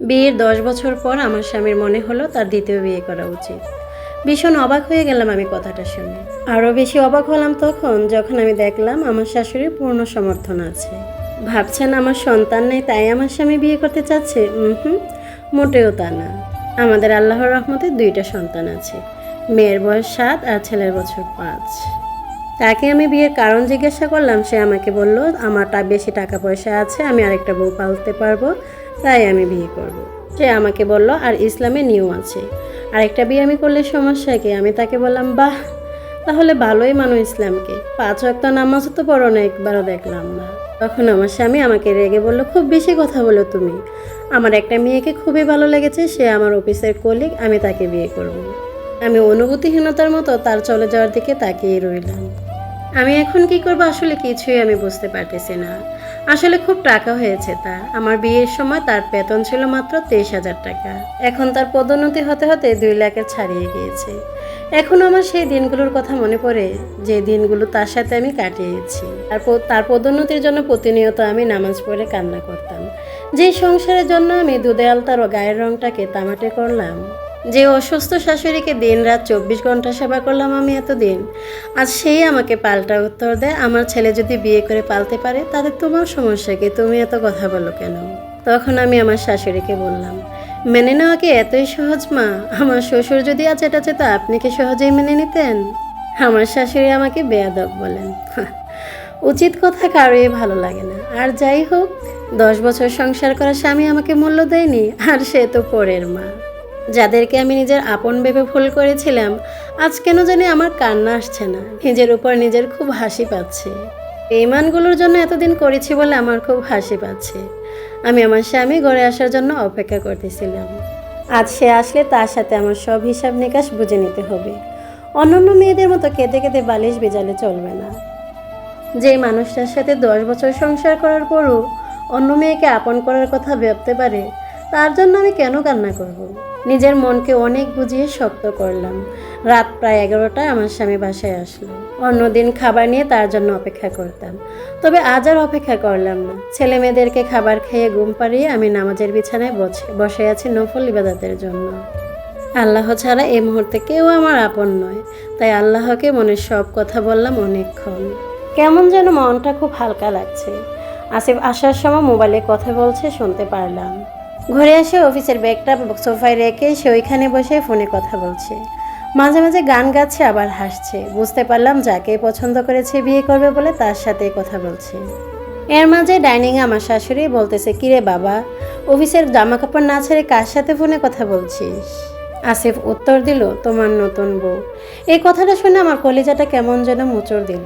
বিয়ের দশ বছর পর আমার স্বামীর মনে হলো তার দ্বিতীয় বিয়ে করা উচিত। ভীষণ অবাক হয়ে গেলাম আমি কথাটা শুনে আরও বেশি অবাক হলাম তখন যখন আমি দেখলাম আমার শাশুড়ির পূর্ণ সমর্থন আছে। ভাবছেন আমার সন্তান নেই, তাই আমার স্বামী বিয়ে করতে চাচ্ছে? হুম, মোটেও তা না। আমাদের আল্লাহর রহমতে দুইটা সন্তান আছে, মেয়ের বয়স সাত আর ছেলের বছর পাঁচ। তাকে আমি বিয়ের কারণ জিজ্ঞাসা করলাম, সে আমাকে বলল আমার টা বেশি টাকা পয়সা আছে, আমি আরেকটা বউ পালতে পারব তাই আমি বিয়ে করব। সে আমাকে বলল, আর ইসলামে নিয়ম আছে। আর একটা বিয়ে আমি করলে সমস্যা কি? আমি তাকে বললাম, বাহ, তাহলে ভালোই মানো ইসলামকে। পাঁচ ওয়াক্ত নামাজ তো পড়ো না, একবারও দেখলাম না। তখন আমার স্বামী আমাকে রেগে বলল, খুব বেশি কথা বলো তুমি। আমার একটা মেয়েকে খুবই ভালো লেগেছে, সে আমার অফিসের কলিগ আমি তাকে বিয়ে করব। আমি অনুভূতিহীনতার মতো তার চলে যাওয়ার দিকে তাকিয়ে রইলাম। আমি এখন কি করব আসলে কিছুই আমি বুঝতে পারতেছি না। আসলে খুব টাকা হয়েছে তার। আমার বিয়ের সময় তার বেতন ছিল মাত্র তেইশ হাজার টাকা। এখন তার পদোন্নতি হতে হতে দুই লাখের ছাড়িয়ে গিয়েছে। এখন আমার সেই দিনগুলোর কথা মনে পড়ে, যে দিনগুলো তার সাথে আমি কাটিয়েছি। আর তার পদোন্নতির জন্য প্রতিনিয়ত আমি নামাজ পড়ে কান্না করতাম। যে সংসারের জন্য আমি দুধে আলতার ও গায়ের রংটাকে তামাটে করলাম যে অসুস্থ শাশুড়িকে দিন রাত চব্বিশ ঘণ্টা সেবা করলাম আমি এতদিন, আজ সেই আমাকে পাল্টা উত্তর দেয়, আমার ছেলে যদি বিয়ে করে পালতে পারে তাদের তোমার সমস্যা কি? তুমি এত কথা বলো কেন? তখন আমি আমার শাশুড়িকে বললাম, মেনে নেওয়া কি এতই সহজ মা? আমার শ্বশুর যদি আজ এটা চেত আপনি কি সহজেই মেনে নিতেন? আমার শাশুড়ি আমাকে বেয়াদব বলেন। উচিত কথা কারোই ভালো লাগে না। আর যাই হোক, দশ বছর সংসার করা স্বামী আমাকে মূল্য দেয়নি, আর সে তো পরের মা। যাদেরকে আমি নিজের আপন ভেবে ভুল করেছিলাম, আজ কেন জানি আমার কান্না আসছে না। নিজের উপর নিজের খুব হাসি পাচ্ছে। এই মানগুলোর জন্য এতদিন করেছি বলে আমার খুব হাসি পাচ্ছে। আমি আমার স্বামী ঘরে আসার জন্য অপেক্ষা করতেছিলাম। আজ সে আসলে তার সাথে আমার সব হিসাব নিকাশ বুঝে নিতে হবে। অন্যান্য মেয়েদের মতো কেঁদে কেঁদে বালিশ বেজালে চলবে না। যে মানুষটার সাথে দশ বছর সংসার করার পরও অন্য মেয়েকে আপন করার কথা ভাবতে পারে তার জন্য আমি কেন কান্না করব। নিজের মনকে অনেক বুঝিয়ে শক্ত করলাম। রাত প্রায় এগারোটায় আমার স্বামী বাসায় আসলো। অন্যদিন খাবার নিয়ে তার জন্য অপেক্ষা করতাম। তবে আজ আর অপেক্ষা করলাম না। ছেলে মেয়েদেরকে খাবার খেয়ে ঘুম পাড়িয়ে আমি নামাজের বিছানায় বসে বসে আছি নফল ইবাদতের জন্য। আল্লাহ ছাড়া এই মুহূর্তে কেউ আমার আপন নয়। তাই আল্লাহকে মনের সব কথা বললাম অনেকক্ষণ। কেমন যেন মনটা খুব হালকা লাগছে। আসিফ আসার সময় মোবাইলে কথা বলছে, শুনতে পারলাম। ঘরে এসে অফিসের ব্যাগটা সোফায় রেখে সে ওইখানে বসে ফোনে কথা বলছে। মাঝে মাঝে গান গাচ্ছে, আবার হাসছে। বুঝতে পারলাম যাকে পছন্দ করেছে বিয়ে করবে বলে তার সাথে কথা বলছে। এর মাঝে ডাইনিংয়ে আমার শাশুড়ি বলতেছে, কিরে বাবা, অফিসের জামা কাপড় না ছেড়ে কার সাথে ফোনে কথা বলছিস? আসিফ উত্তর দিল, তোমার নতুন বউ। এই কথাটা শুনে আমার কলিজাটা কেমন যেন মোচড় দিল।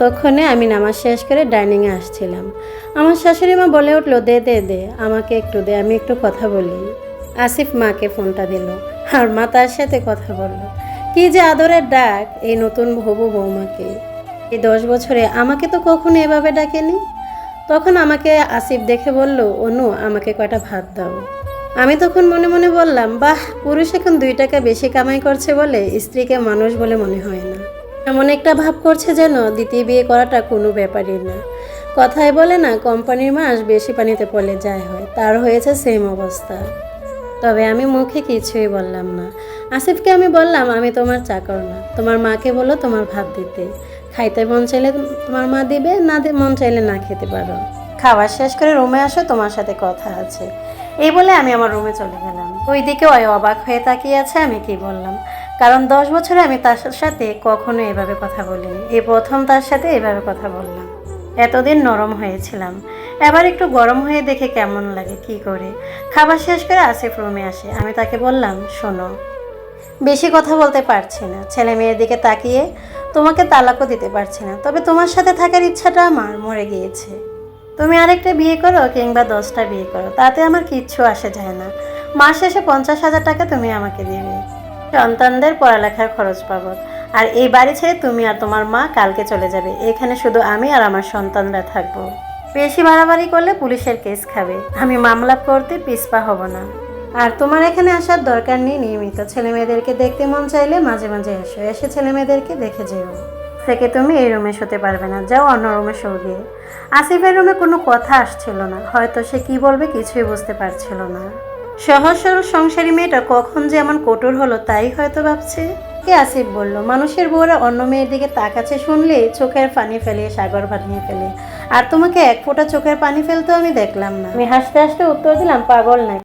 ততক্ষণে আমি নামাজ শেষ করে ডাইনিংয়ে আসছিলাম। আমার শাশুড়ি মা বলে উঠল, দে দে দে, আমাকে একটু দে, আমি একটু কথা বলি। আসিফ মাকে ফোনটা দিল। আর মা তার সাথে কথা বলল, কি যে আদরের ডাক এই নতুন ভবু বৌমাকে। এই দশ বছরে আমাকে তো কখনো এভাবে ডাকেনি? তখন আমাকে আসিফ দেখে বলল, অনু, আমাকে কয়টা ভাত দাও। আমি তখন মনে মনে বললাম, বাহ, পুরুষ এখন দুই টাকা বেশি কামাই করছে বলে স্ত্রীকে মানুষ বলে মনে হয় না। এমন একটা ভাব করছে যেন দ্বিতীয় বিয়ে করাটা কোনো ব্যাপারই না। কথায় বলে না, কোম্পানির মাস বেশি পানিতে পড়লে যায় হয়, তার হয়েছে সেম অবস্থা। তবে আমি মুখে কিছুই বললাম না। আসিফকে আমি বললাম, আমি তোমার চাকর না। তোমার মাকে বলো তোমার ভাত দিতে। খাইতে মন চাইলে তোমার মা দিবে, না মন চাইলে না খেতে পারো। খাবার শেষ করে রুমে আসো, তোমার সাথে কথা আছে। এই বলে আমি আমার রুমে চলে গেলাম। ওইদিকে ওই অবাক হয়ে তাকিয়ে আছে, আমি কি বললাম? কারণ দশ বছরে আমি তার সাথে কখনো এভাবে কথা বলিনি। এই প্রথম তার সাথে এভাবে কথা বললাম। এতদিন নরম হয়েছিলাম। এবার একটু গরম হয়ে দেখে কেমন লাগে, কি করে? খাবার শেষ করে আসিফ রুমে আসে। আমি তাকে বললাম, শোনো, বেশি কথা বলতে পারছি না। ছেলে মেয়ের দিকে তাকিয়ে তোমাকে তালাকও দিতে পারছি না। তবে তোমার সাথে থাকার ইচ্ছাটা আমার মরে গিয়েছে। তুমি আরেকটা বিয়ে করো কিংবা দশটা বিয়ে করো। তাতে আমার কিচ্ছু আসে যায় না। মাস শেষে পঞ্চাশ হাজার টাকা তুমি আমাকে দিবে। সন্তানদের পড়ালেখার খরচ পাবো। আর এই বাড়ি ছেড়ে তুমি আর তোমার মা কালকে চলে যাবে। এখানে শুধু আমি আর আমার সন্তানরা থাকব। বেশি বাড়াবাড়ি করলে পুলিশের কেস খাবে। আমি মামলা করতে পিছপা হব না। আর তোমার এখানে আসার দরকার নেই নিয়মিত। ছেলে মেয়েদেরকে দেখতে মন চাইলে মাঝে মাঝে এসো। এসে ছেলে মেয়েদেরকে দেখে যেও। থেকে তুমি এই রুমে শুতে পারবে না। যাও অন্য রুমে শো গিয়ে। আসিফের রুমে কোনো কথা আসছিল না। হয়তো সে কি বলবে কিছুই বুঝতে পারছিল না। সহজ সরল সংসারী মেয়েটা কখন যে এমন কঠোর হলো তাই হয়তো ভাবছে। কে আসিফ বলল, মানুষের বউরা অন্য মেয়ের দিকে তাকাচ্ছে শুনলে চোখের পানি ফেলে, সাগর ভাঙিয়ে ফেলে। আর তোমাকে এক ফোঁটা চোখের পানি ফেলতেও আমি দেখলাম না। আমি হাসতে হাসতে উত্তর দিলাম, পাগল না